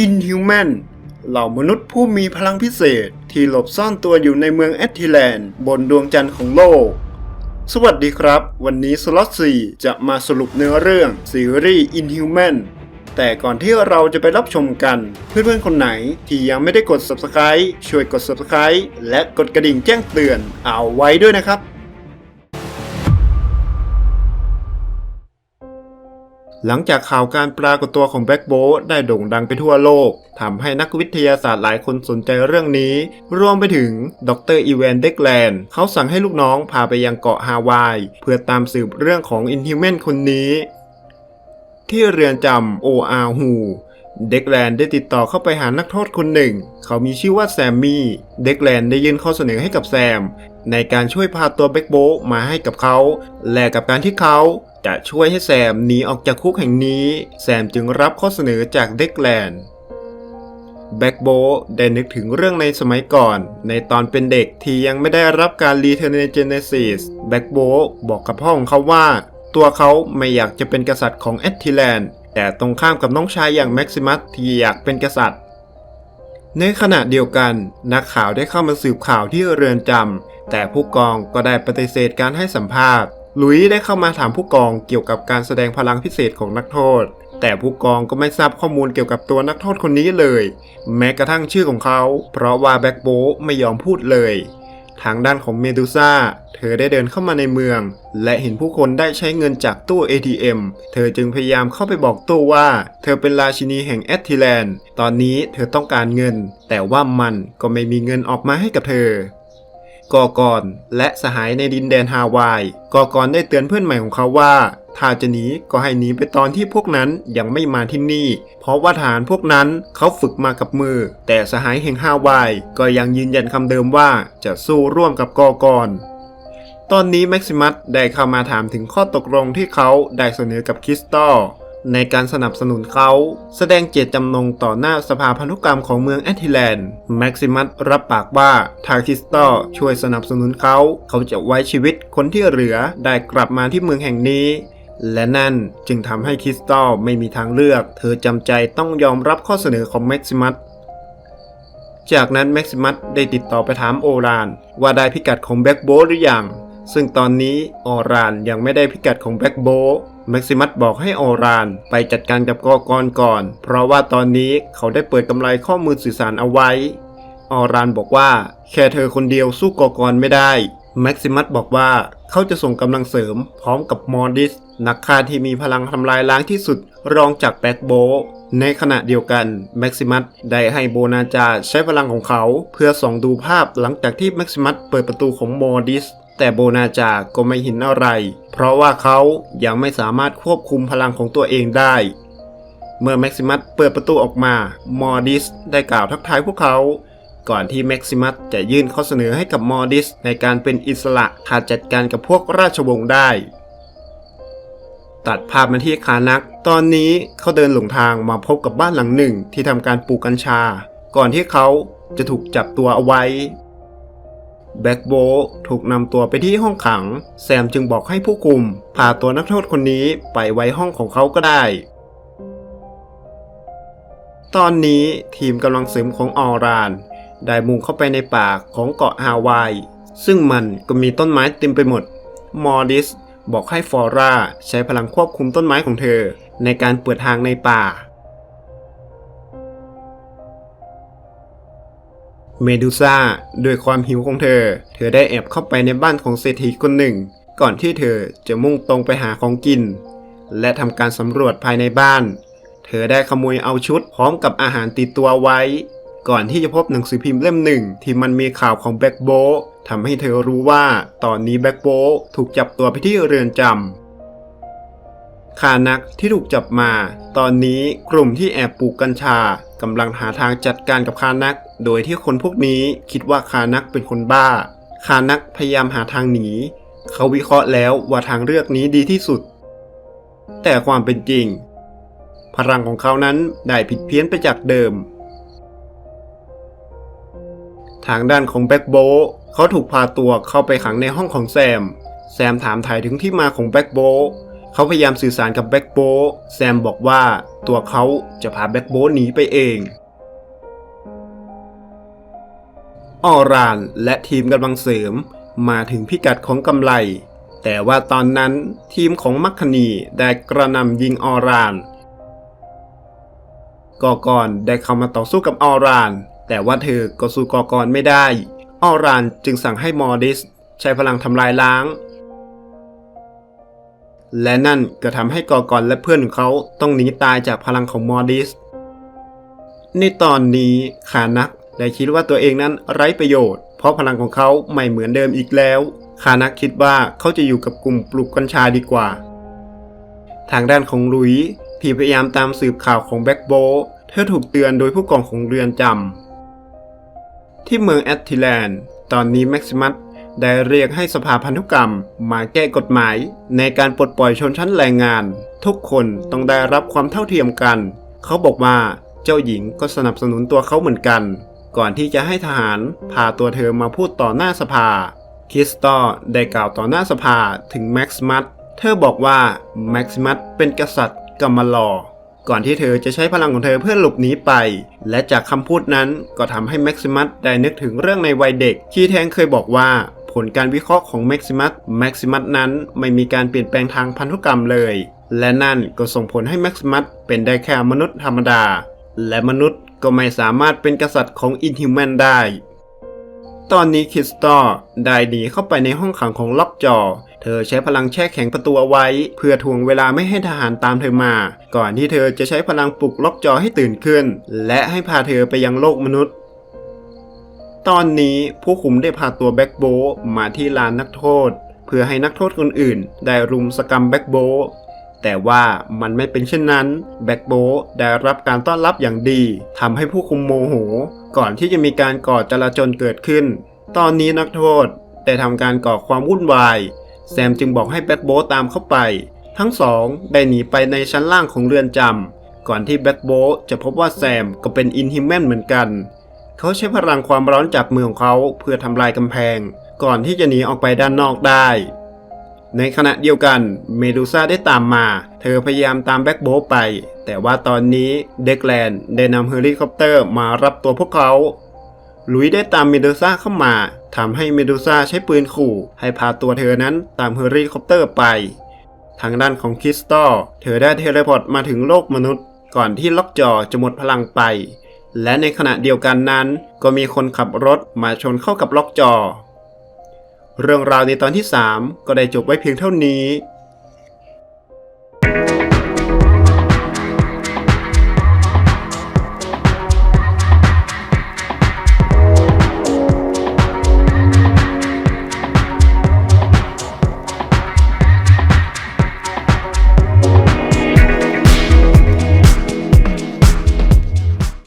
Inhuman เหล่ามนุษย์ผู้มีพลังพิเศษที่หลบซ่อนตัวอยู่ในเมืองแอตทิแลนด์บนดวงจันทร์ของโลก สวัสดีครับ วันนี้สล็อต4จะมาสรุปเนื้อเรื่องซีรีส์ Inhuman แต่ก่อนที่เราจะไปรับชมกัน เพื่อนๆ คนไหนที่ยังไม่ได้กด Subscribe ช่วยกด Subscribe และกดกระดิ่งแจ้งเตือนเอาไว้ด้วยนะครับ หลังจากข่าวการปรากฏตัวของแบ็กโบได้โด่งดังไปทั่วโลกทำให้นักวิทยาศาสตร์หลายคนสนใจเรื่องนี้ รวมไปถึงดรอีแวนเด็กแลนด์เขาสั่งให้ลูกน้องพาไปยังเกาะฮาวาย เพื่อตามสืบเรื่องของอินฮิวแมนคนนี้ ที่เรือนจำโออาฮูเด็กแลนด์ได้ติดต่อเข้าไปหานักโทษคนหนึ่ง เขามีชื่อว่าแซมมี่ เด็กแลนด์ได้ยื่นข้อเสนอให้กับแซม ในการช่วยพาตัวแบ็กโบมาให้กับเขา และกับการที่เขา จะช่วยให้แซมหนีออกจากคุกแห่งนี้ แซมจึงรับข้อเสนอจากเด็กแลนด์แบ็กโบได้นึกถึงเรื่องในสมัยก่อน ในตอนเป็นเด็กที่ยังไม่ได้รับการรีเทเนเจเนซิสแบ็กโบบอกกับพ่อของเขาว่า ตัวเขาไม่อยากจะเป็นกษัตริย์ของแอตทิแลนด์แต่ตรงข้ามกับน้องชายอย่างแม็กซิมัสที่อยากเป็นกษัตริย์ ในขณะเดียวกัน นักข่าวได้เข้ามาสืบข่าวที่เรือนจำแต่ผู้กองก็ได้ปฏิเสธการให้สัมภาษณ์ ลุยส์ได้เข้ามาถามผู้กองเกี่ยวกับการแสดงพลังพิเศษของนักโทษ แต่ผู้กองก็ไม่ทราบข้อมูลเกี่ยวกับตัวนักโทษคนนี้เลย แม้กระทั่งชื่อของเขา เพราะว่าแบ็กโบไม่ยอมพูดเลย ทางด้านของเมดูซ่า เธอได้เดินเข้ามาในเมือง และเห็นผู้คนได้ใช้เงินจากตู้ ATM เธอจึงพยายามเข้าไปบอกตู้ว่า เธอเป็นราชินีแห่งแอตทิแลนด์ ตอนนี้เธอต้องการเงิน แต่ว่ามันก็ไม่มีเงินออกมาให้กับเธอ กอกอนและสหายในดินแดนฮาวาย กอกอนได้เตือนเพื่อนใหม่ของเขาว่า ถ้าจะหนีก็ให้หนีไปตอนที่พวกนั้นยังไม่มาที่นี่ เพราะว่าฐานพวกนั้นเขาฝึกมากับมือ แต่สหายแห่งฮาวายก็ยังยืนยันคำเดิมว่าจะสู้ร่วมกับกอกอนตอนนี้แม็กซิมัสได้เข้ามาถามถึงข้อตกลงที่เขาได้เสนอกับคริสตัล ในการสนับสนุนเขา แสดงเจตจำนงต่อหน้าสภาพันธุกรรมของเมืองแอติแลนด์แม็กซิมัสรับปากว่าถ้าคริสตัลช่วยสนับสนุนเขา เขาจะไว้ชีวิตคนที่เหลือได้กลับมาที่เมืองแห่งนี้ และนั่นจึงทำให้คริสตัลไม่มีทางเลือก เธอจำใจต้องยอมรับข้อเสนอของแม็กซิมัสจากนั้นแม็กซิมัสได้ติดต่อไปถามโอราน ว่าได้พิกัดของแบ็กโบหรือยัง ซึ่งตอนนี้ออรานยังไม่ได้พิกัดของแบ็กโบแม็กซิมัสบอกให้ออรานไปจัดการกับกอกรก่อน เพราะว่าตอนนี้เขาได้เปิดกำไรข้อมูลสื่อสารเอาไว้ ออรานบอกว่าแค่เธอคนเดียวสู้กอกรไม่ได้แม็กซิมัสบอกว่าเขาจะส่งกำลังเสริมพร้อมกับมอร์ดิส นักฆ่าที่มีพลังทำลายล้างที่สุดรองจากแบ็กโบในขณะเดียวกันแม็กซิมัสได้ให้โบนาจาใช้พลังของเขา เพื่อส่องดูภาพหลังจากที่แม็กซิมัสเปิดประตูของมอร์ดิส แต่โบนาจาก็ไม่เห็นอะไร เพราะว่าเขายังไม่สามารถควบคุมพลังของตัวเองได้ เมื่อแม็กซิมัสเปิดประตูออกมา มอร์ดิสได้กล่าวทักทายพวกเขา ก่อนที่แม็กซิมัสจะยื่นข้อเสนอให้กับมอร์ดิสในการเป็นอิสระขาดจัดการกับพวกราชวงศ์ได้ ตัดภาพมาที่คานัก ตอนนี้เขาเดินหลงทางมาพบกับบ้านหลังหนึ่งที่ทำการปลูกกัญชา ก่อนที่เขาจะถูกจับตัวเอาไว้ แบ็กโบถูกนำตัวไปที่ห้องขัง แซมจึงบอกให้ผู้คุมพาตัวนักโทษคนนี้ไปไว้ห้องของเขาก็ได้ ตอนนี้ทีมกำลังเสริมของออราน ได้มุ่งเข้าไปในป่าของเกาะฮาวาย ซึ่งมันก็มีต้นไม้เต็มไปหมด มอร์ดิสบอกให้ฟอร่าใช้พลังควบคุมต้นไม้ของเธอ ในการเปิดทางในป่า เมดูซ่าด้วยความหิวของเธอ เธอได้แอบเข้าไปในบ้านของเศรษฐีคนหนึ่ง ก่อนที่เธอจะมุ่งตรงไปหาของกิน และทำการสำรวจภายในบ้าน เธอได้ขโมยเอาชุดพร้อมกับอาหารติดตัวไว้ ก่อนที่จะพบหนังสือพิมพ์เล่มหนึ่ง ที่มันมีข่าวของแบ็กโบทำให้เธอรู้ว่าตอนนี้แบ็กโบถูกจับตัวไปที่เรือนจำคานักที่ถูกจับมา ตอนนี้กลุ่มที่แอบปลูกกัญชากำลังหาทางจัดการกับคานัก โดยที่คนพวกนี้คิดว่าคานักเป็นคนบ้า คานักพยายามหาทางหนี เขาวิเคราะห์แล้วว่าทางเลือกนี้ดีที่สุด แต่ความเป็นจริง พลังของเขานั้นได้ผิดเพี้ยนไปจากเดิม ทางด้านของแบ็กโบเขาถูกพาตัวเข้าไปขังในห้องของแซม แซมถามถ่ายถึงที่มาของแบ็กโบเขาพยายามสื่อสารกับแบ็กโบแซมบอกว่าตัวเขาจะพาแบ็กโบหนีไปเอง ออรานและทีมกำลังเสริมมาถึงพิกัดของกำไร แต่ว่าตอนนั้นทีมของมัคคณีได้กระนำยิงออรานกอกอนได้เข้ามาต่อสู้กับออราน แต่ว่าเธอก็สู้กอกอนไม่ได้ ออรานจึงสั่งให้มอร์ดิสใช้พลังทำลายล้าง และนั่นก็ทำให้กอกอนและเพื่อนของเขาต้องหนีตายจากพลังของมอร์ดิสในตอนนี้ขานัก ได้คิดว่าตัวเองนั้นไร้ประโยชน์ เพราะพลังของเขาไม่เหมือนเดิมอีกแล้วขานักคิดว่าเขาจะอยู่กับกลุ่มปลูกกัญชาดีกว่า ทางด้านของลุยผีพยายามตามสืบข่าวของแบ็กโบ เธอถูกเตือนโดยผู้กองของเรือนจำ ที่เมืองแอตทิแลนด์ ตอนนี้แม็กซิมัสได้เรียกให้สภาพันธุกรรมมาแก้กฎหมาย ในการปลดปล่อยชนชั้นแรงงาน ทุกคนต้องได้รับความเท่าเทียมกัน เขาบอกว่าเจ้าหญิงก็สนับสนุนตัวเขาเหมือนกัน ก่อนที่จะให้ทหารพาตัวเธอมาพูดต่อหน้าสภา คริสตอได้กล่าวต่อหน้าสภาถึงแม็กซิมัสเธอบอกว่าแม็กซิมัสเป็นกษัตริย์กำมลอก่อนที่เธอจะใช้พลังของเธอเพื่อหลบหนีไป และจากคำพูดนั้นก็ทำให้แม็กซิมัสได้นึกถึงเรื่องในวัยเด็ก ที่แทงเคยบอกว่า ผลการวิเคราะห์ของแม็กซิมัสแม็กซิมัสนั้นไม่มีการเปลี่ยนแปลงทางพันธุกรรมเลย และนั่นก็ส่งผลให้แม็กซิมัสเป็นได้แค่มนุษย์ธรรมดา และมนุษย์ ก็ไม่สามารถเป็นกษัตริย์ของอินฮิวแมนได้ ตอนนี้คริสตอได้หนีเข้าไปในห้องขังของล็อกจอ เธอใช้พลังแช่แข็งประตูเอาไว้ เพื่อทวงเวลาไม่ให้ทหารตามเธอมา ก่อนที่เธอจะใช้พลังปลุกล็อกจอให้ตื่นขึ้น และให้พาเธอไปยังโลกมนุษย์ตอนนี้ผู้คุมได้พาตัวแบ็กโบมาที่ลานนักโทษ เพื่อให้นักโทษคนอื่น ได้รุมสกรรมแบ็กโบ แต่ว่ามันไม่เป็นเช่นนั้น แบ็กโบได้รับการต้อนรับอย่างดีทำให้ผู้คุมโมโห ก่อนที่จะมีการก่อจลาจลเกิดขึ้น ตอนนี้นักโทษได้ทำการก่อความวุ่นวาย แซมจึงบอกให้แบ็กโบตามเข้าไป ทั้งสองได้หนีไปในชั้นล่างของเรือนจำก่อนที่แบ็กโบจะพบว่าแซมก็เป็นอินฮิมแมนเหมือนกัน เขาใช้พลังความร้อนจากมือของเขาเพื่อทำลายกำแพง ก่อนที่จะหนีออกไปด้านนอกได้ ในขณะเดียวกันเมดูซ่าได้ตามมา เธอพยายามตามแบ็กโบว์ไป แต่ว่าตอนนี้เด็กแลนด์ได้นำเฮลิคอปเตอร์มารับตัวพวกเขาลุยได้ตามเมดูซ่าเข้ามาทำให้เมดูซ่าใช้ปืนขู่ ให้พาตัวเธอนั้นตามเฮลิคอปเตอร์ไป ทางด้านของคริสตัลเธอได้เทเลพอร์ตมาถึงโลกมนุษย์ ก่อนที่ล็อกจอจะหมดพลังไป และในขณะเดียวกันนั้น ก็มีคนขับรถมาชนเข้ากับล็อกจอ เรื่องราวในตอนที่ 3 ก็ได้จบไว้เพียงเท่านี้